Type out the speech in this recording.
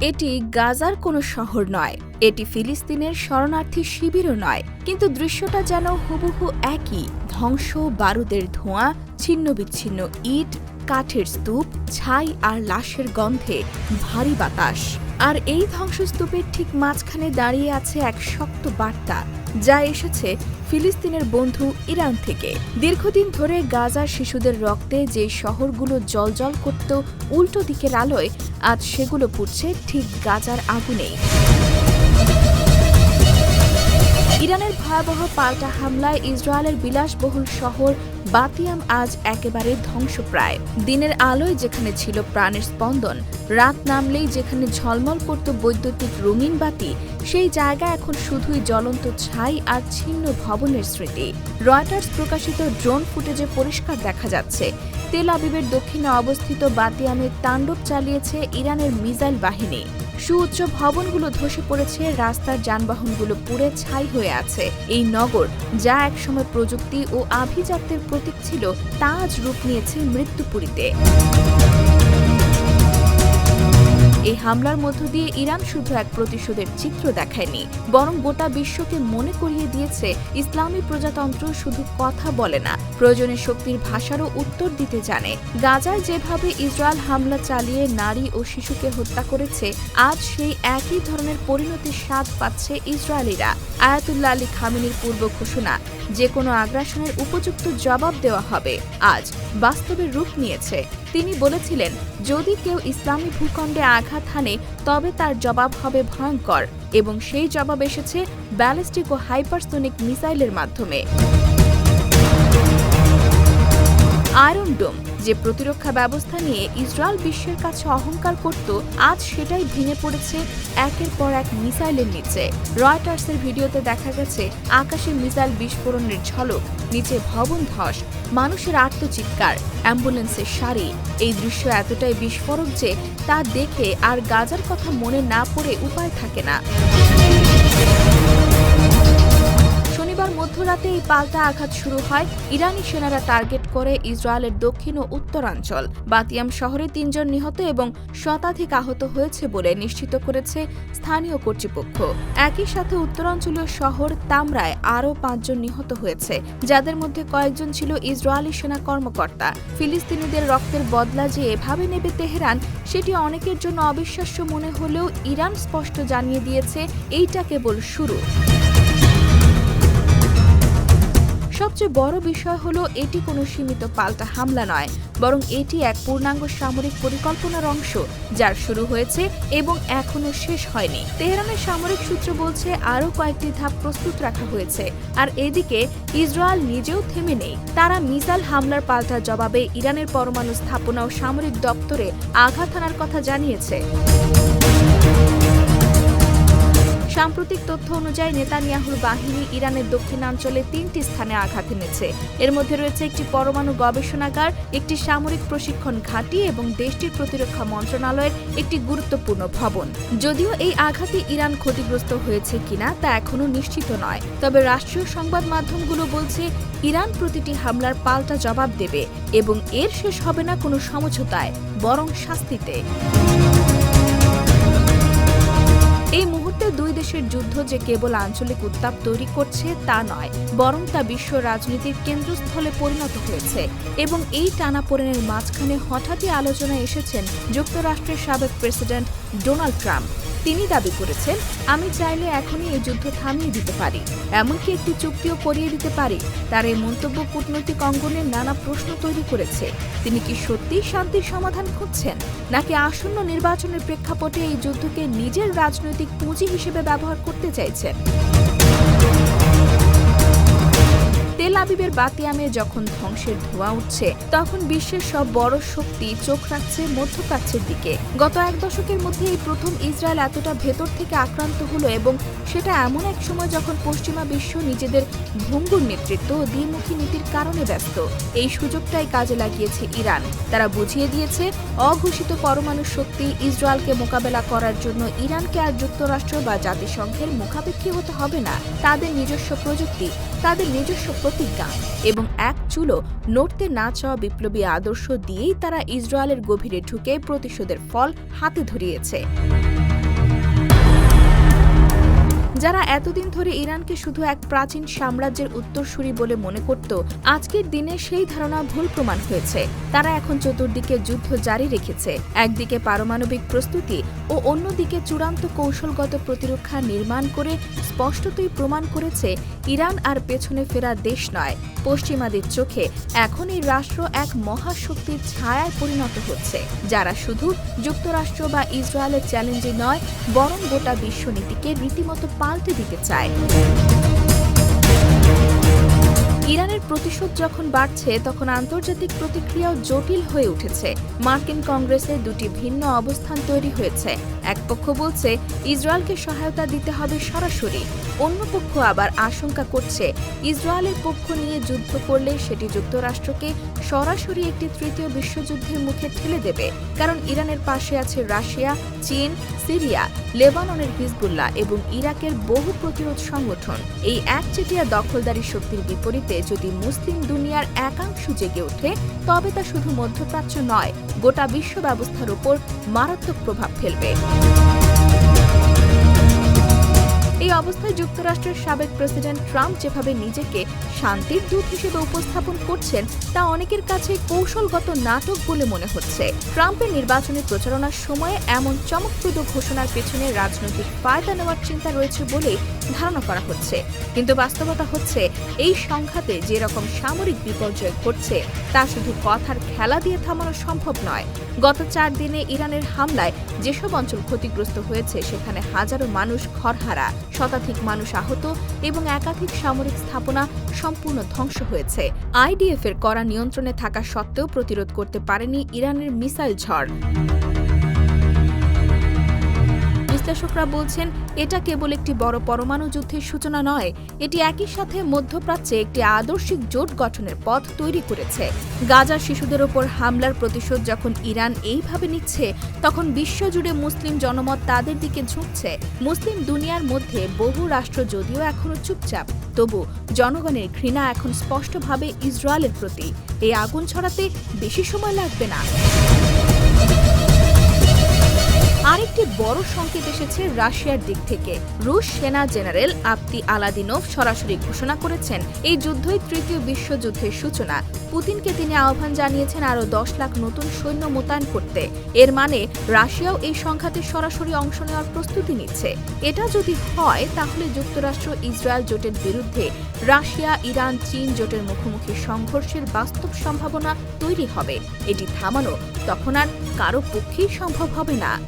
এটি গাজার কোনো শহর নয়। এটি ফিলিস্তিনের শরণার্থী শিবিরও নয়। কিন্তু দৃশ্যটা যেন হুবহু একই। ধ্বংস, বারুদের ধোঁয়া, ছিন্ন বিচ্ছিন্ন ইট, কাঠের স্তূপ, ছাই আর লাশের গন্ধে ভারী বাতাস। আর এই ধ্বংসস্তূপের ঠিক মাঝখানে দাঁড়িয়ে আছে এক শক্ত বার্তা। যা এসেছে ফিলিস্তিনের বন্ধু ইরান থেকে। দীর্ঘদিন ধরে গাজার শিশুদের রক্তে যে শহরগুলো জলজল করত উল্টো দিকের আলোয়, আজ সেগুলো পুড়ছে ঠিক গাজার আগুনেই। ইরানের ভয়াবহ পাল্টা হামলায় ইসরায়েলের বিলাসবহুল শহর বাতিয়াম আজ একেবারে ধ্বংসপ্রায়। দিনের আলোয় যেখানে ছিল প্রাণের স্পন্দন, রাত নামলেই যেখানে ঝলমল করত বৈদ্যুতিক রঙিন বাতি, সেই জায়গা এখন শুধুই জ্বলন্ত ছাই আর ছিন্ন ভবনের স্মৃতি। রয়টার্স প্রকাশিত ড্রোন ফুটেজে পরিষ্কার দেখা যাচ্ছে। তেল আবিবের দক্ষিণে অবস্থিত বাতিয়ামে তাণ্ডব চালিয়েছে ইরানের মিসাইল বাহিনী। সুউচ্চ ভবনগুলো ধসে পড়েছে, রাস্তার যানবাহনগুলো পুড়ে ছাই হয়ে আছে। এই নগর, যা একসময় প্রযুক্তি ও আভিজাত্যের প্রতীক ছিল, তা আজ রূপ নিয়েছে মৃত্যুপুরীতে। হামলার মধ্য দিয়ে ইরান শুধু এক প্রতিশোধের চিত্র দেখায়নি, বরং গোটা বিশ্বকে মনে করিয়ে দিয়েছে, ইসলামী প্রজাতন্ত্র শুধু কথা বলে না, প্রয়োজনে শক্তির ভাষারও উত্তর দিতে জানে। গাজায় যেভাবে ইসরায়েল হামলা চালিয়ে নারী ও শিশুকে হত্যা করেছে, আজ সেই একই ধরনের পরিণতির স্বাদ পাচ্ছে ইসরায়েলিরা। আয়াতুল্লাহ আলী খামিনীর পূর্ব ঘোষণা যে কোনো আগ্রাসনের উপযুক্ত জবাব দেওয়া হবে। আজ বাস্তবে রূপ নিয়েছে। তিনি বলেছিলেন, যদি কেউ ইসলামী ভূখণ্ডে আঘাত হানে, তবে তার জবাব হবে ভয়ঙ্কর। এবং সেই জবাব এসেছে ব্যালিস্টিক ও হাইপারসোনিক মিসাইলের মাধ্যমে। আয়রন ডোম যে প্রতিরক্ষা ব্যবস্থা নিয়ে ইসরায়েল বিশ্বের কাছে অহংকার করত, আজ সেটাই ভেঙে পড়েছে একের পর এক মিসাইলের নিচে। রয়টার্সের ভিডিওতে দেখা গেছে, আকাশে মিসাইল বিস্ফোরণের ঝলক, নিচে ভবন ধস, মানুষের আত্মচিৎকার, অ্যাম্বুলেন্সের সারি। এই দৃশ্য এতটাই বিস্ফোরক যে তা দেখে আর গাজার কথা মনে না পড়ে উপায় থাকে না। শনিবার মধ্যরাতে এই পাল্টা আঘাত শুরু হয়। ইরানি সেনারা টার্গেট করে ইসরায়েলের দক্ষিণ ও উত্তরাঞ্চল। বাতিয়াম শহরে তিনজন নিহত এবং শতাধিক আহত হয়েছে বলে নিশ্চিত করেছে স্থানীয় কর্তৃপক্ষ। একই সাথে উত্তরাঞ্চলীয় শহর তামরায় আরও পাঁচজন নিহত হয়েছে, যাদের মধ্যে কয়েকজন ছিল ইসরায়েলি সেনা কর্মকর্তা। ফিলিস্তিনিদের রক্তের বদলা যে এভাবে নেবে তেহরান, সেটি অনেকের জন্য অবিশ্বাস্য মনে হলেও ইরান স্পষ্ট জানিয়ে দিয়েছে, এইটা কেবল শুরু। সবচেয়ে বড় বিষয় হলো এটি কোনো সীমিত পাল্টা হামলা নয়, বরং এটি এক পূর্ণাঙ্গ সামরিক পরিকল্পনার অংশ, যার শুরু হয়েছে এবং এখনও শেষ হয়নি। তেহরানের সামরিক সূত্র বলছে আরও কয়েকটি ধাপ প্রস্তুত রাখা হয়েছে, আর এদিকে ইসরায়েল নিজেও থেমে নেই। তারা মিসাইল হামলার পাল্টা জবাবে ইরানের পরমাণু স্থাপনা ও সামরিক দপ্তরে আঘাত হানার কথা জানিয়েছে। সাম্প্রতিক তথ্য অনুযায়ী নেতানিয়াহুর বাহিনী ইরানের দক্ষিণাঞ্চলে তিনটি স্থানে আঘাত এনেছে। এর মধ্যে রয়েছে একটি পরমাণু গবেষণাগার, একটি সামরিক প্রশিক্ষণ ঘাঁটি এবং দেশটির প্রতিরক্ষা মন্ত্রণালয়ের একটি গুরুত্বপূর্ণ ভবন। যদিও এই আঘাতে ইরান ক্ষতিগ্রস্ত হয়েছে কিনা তা এখনও নিশ্চিত নয়। তবে রাষ্ট্রীয় সংবাদ মাধ্যমগুলো বলছে, ইরান প্রতিটি হামলার পাল্টা জবাব দেবে এবং এর শেষ হবে না কোনো সমঝোতায়, বরং শাস্তিতে। এই মুহূর্তে দুই দেশের যুদ্ধ যে কেবল আঞ্চলিক উত্তাপ তৈরি করছে তা নয়, বরং তা বিশ্ব রাজনীতির কেন্দ্রস্থলে পরিণত হয়েছে এবং এই টানাপোড়েনের মাঝখানে হঠাৎই আলোচনায় এসেছেন যুক্তরাষ্ট্রের সাবেক প্রেসিডেন্ট ডোনাল্ড ট্রাম্প। তিনি দাবি করেছেন, আমি চাইলে এখনই এই যুদ্ধ থামিয়ে দিতে পারি। এমনকি একটি চুক্তিও করিয়ে দিতে পারি। তার এই মন্তব্য কূটনৈতিক অঙ্গনের নানা প্রশ্ন তৈরি করেছে। তিনি কি সত্যিই শান্তির সমাধান খুঁজছেন? নাকি আসন্ন নির্বাচনের প্রেক্ষাপটে এই যুদ্ধকে নিজের রাজনৈতিক পুঁজি হিসেবে ব্যবহার করতে চাইছেন? তেল আবিবের বাতিয়ামে যখন ধ্বংসের ধোঁয়া উঠছে, তখন বিশ্বের সব বড় শক্তি চোখ রাখছে মধ্যপ্রাচ্যের দিকে। গত এক দশকের মধ্যে এই প্রথম ইসরায়েল এতটা ভেতর থেকে আক্রান্ত হলো এবং সেটা এমন এক সময় যখন পশ্চিমা বিশ্ব নিজেদের ভঙ্গুর নেতৃত্ব ও দ্বিমুখী নীতির কারণে ব্যস্ত। এই সুযোগটাই কাজে লাগিয়েছে ইরান। তারা বুঝিয়ে দিয়েছে, অঘোষিত পরমাণু শক্তি ইসরায়েলকে মোকাবেলা করার জন্য ইরানকে আর যুক্তরাষ্ট্র বা জাতিসংঘের মুখাপেক্ষী হতে হবে না। তাদের নিজস্ব প্রযুক্তি, তাদের নিজস্ব প্রতিজ্ঞা এবং এক চুলো নড়তে না চাওয়া বিপ্লবী আদর্শ দিয়েই তারা ইসরায়েলের গভীরে ঢুকে প্রতিশোধের ফল হাতে ধরিয়েছে। যারা এতদিন ধরে ইরানকে শুধু এক প্রাচীন সাম্রাজ্যের উত্তরসূরি বলে মনে করত, আজকের দিনে সেই ধারণা ভুল প্রমাণ হয়েছে। তারা এখন চতুর্দিকে যুদ্ধ জারি রেখেছে। একদিকে পারমাণবিক প্রস্তুতি ও অন্যদিকে চূড়ান্ত কৌশলগত প্রতিরক্ষা নির্মাণ করে স্পষ্টতই প্রমাণ করেছে, ইরান আর পেছনে ফেরা দেশ নয়। পশ্চিমাদের চোখে এখন এই রাষ্ট্র এক মহাশক্তির ছায়ায় পরিণত হচ্ছে, যারা শুধু যুক্তরাষ্ট্র বা ইসরায়েলের চ্যালেঞ্জে নয়, বরং গোটা বিশ্বনীতিকে রীতিমতো পাল্টে দিতে চায়। ইরানের প্রতিশোধ যখন বাড়ছে, তখন আন্তর্জাতিক প্রতিক্রিয়াও জটিল হয়ে উঠেছে। মার্কিন কংগ্রেসে দুটি ভিন্ন অবস্থান তৈরি হয়েছে। এক পক্ষ বলছে, ইসরায়েলকে সহায়তা দিতে হবে সরাসরি। অন্য পক্ষ আবার আশঙ্কা করছে, ইসরায়েলের পক্ষ নিয়ে যুদ্ধ করলে সেটি যুক্তরাষ্ট্রকে সরাসরি একটি তৃতীয় বিশ্বযুদ্ধের মুখে ঠেলে দেবে, কারণ ইরানের পাশে আছে রাশিয়া, চীন, সিরিয়া, লেবাননের হিজবুল্লাহ এবং ইরাকের বহু প্রতিরোধ সংগঠন। এই একচেটিয়া দখলদারি শক্তির বিপরীতে যদি মুসলিম দুনিয়ার একাংশ জেগে ওঠে, তবে তা শুধু মধ্যপ্রাচ্য নয়, গোটা বিশ্ব ব্যবস্থার উপর মারাত্মক প্রভাব ফেলবে। এই অবস্থায় যুক্তরাষ্ট্রের সাবেক প্রেসিডেন্ট ট্রাম্প যেভাবে নিজেকে শান্তির দূত হিসেবে উপস্থাপন করছেন, তা অনেকের কাছে কৌশলগত নাটক বলে মনে হচ্ছে। ট্রাম্পের নির্বাচনী প্রচারণার সময়ে এমন চমকপ্রদ ঘোষণার পেছনে রাজনৈতিক ফায়দা নেওয়ার চিন্তা রয়েছে বলেই ধারণা করা হচ্ছে। কিন্তু বাস্তবতা হচ্ছে, এই সংঘাতে যে রকম সামরিক বিপর্যয় ঘটছে, তা শুধু কথার খেলা দিয়ে থামানো সম্ভব নয়। গত চার দিনে ইরানের হামলায় যেসব অঞ্চল ক্ষতিগ্রস্ত হয়েছে, সেখানে হাজারো মানুষ ঘরহারা শতাধিক মানুষ আহত এবং একাধিক সামরিক স্থাপনা সম্পূর্ণ ধ্বংস হয়েছে। আইডিএফ এর কড়া নিয়ন্ত্রণে থাকা সত্ত্বেও প্রতিরোধ করতে পারেনি ইরানের মিসাইল ঝড়। বিশ্লেষকরা বলছেন, এটা কেবল একটি বড় পরমাণু যুদ্ধের সূচনা নয়, এটি একই সাথে মধ্যপ্রাচ্যে একটি আদর্শিক জোট গঠনের পথ তৈরি করেছে। গাজার শিশুদের ওপর হামলার প্রতিশোধ যখন ইরান এইভাবে নিচ্ছে, তখন বিশ্বজুড়ে মুসলিম জনমত তাদের দিকে ঝুঁকছে। মুসলিম দুনিয়ার মধ্যে বহু রাষ্ট্র যদিও এখনও চুপচাপ, তবু জনগণের ঘৃণা এখন স্পষ্টভাবে ইসরায়েলের প্রতি। এই আগুন ছড়াতে বেশি সময় লাগবে না। আরেকটি বড় সংকেত এসেছে রাশিয়ার দিক থেকে। রুশ সেনা জেনারেল আপ্তি আলাদিনোভ সরাসরি ঘোষণা করেছেন এই যুদ্ধই তৃতীয় বিশ্বযুদ্ধের সূচনা। পুতিনকে তিনি আহ্বান জানিয়েছেন আরও দশ লাখ নতুন সৈন্য মোতায়েন করতে। এর মানে রাশিয়াও এই সংঘাতে সরাসরি অংশ নেওয়ার প্রস্তুতি নিচ্ছে। এটা যদি হয়, তাহলে যুক্তরাষ্ট্র ইসরায়েল জোটের বিরুদ্ধে রাশিয়া, ইরান, চীন জোটের মুখোমুখি সংঘর্ষের বাস্তব সম্ভাবনা তৈরি হবে। এটি থামানো তখন আর কারও পক্ষেই সম্ভব হবে না।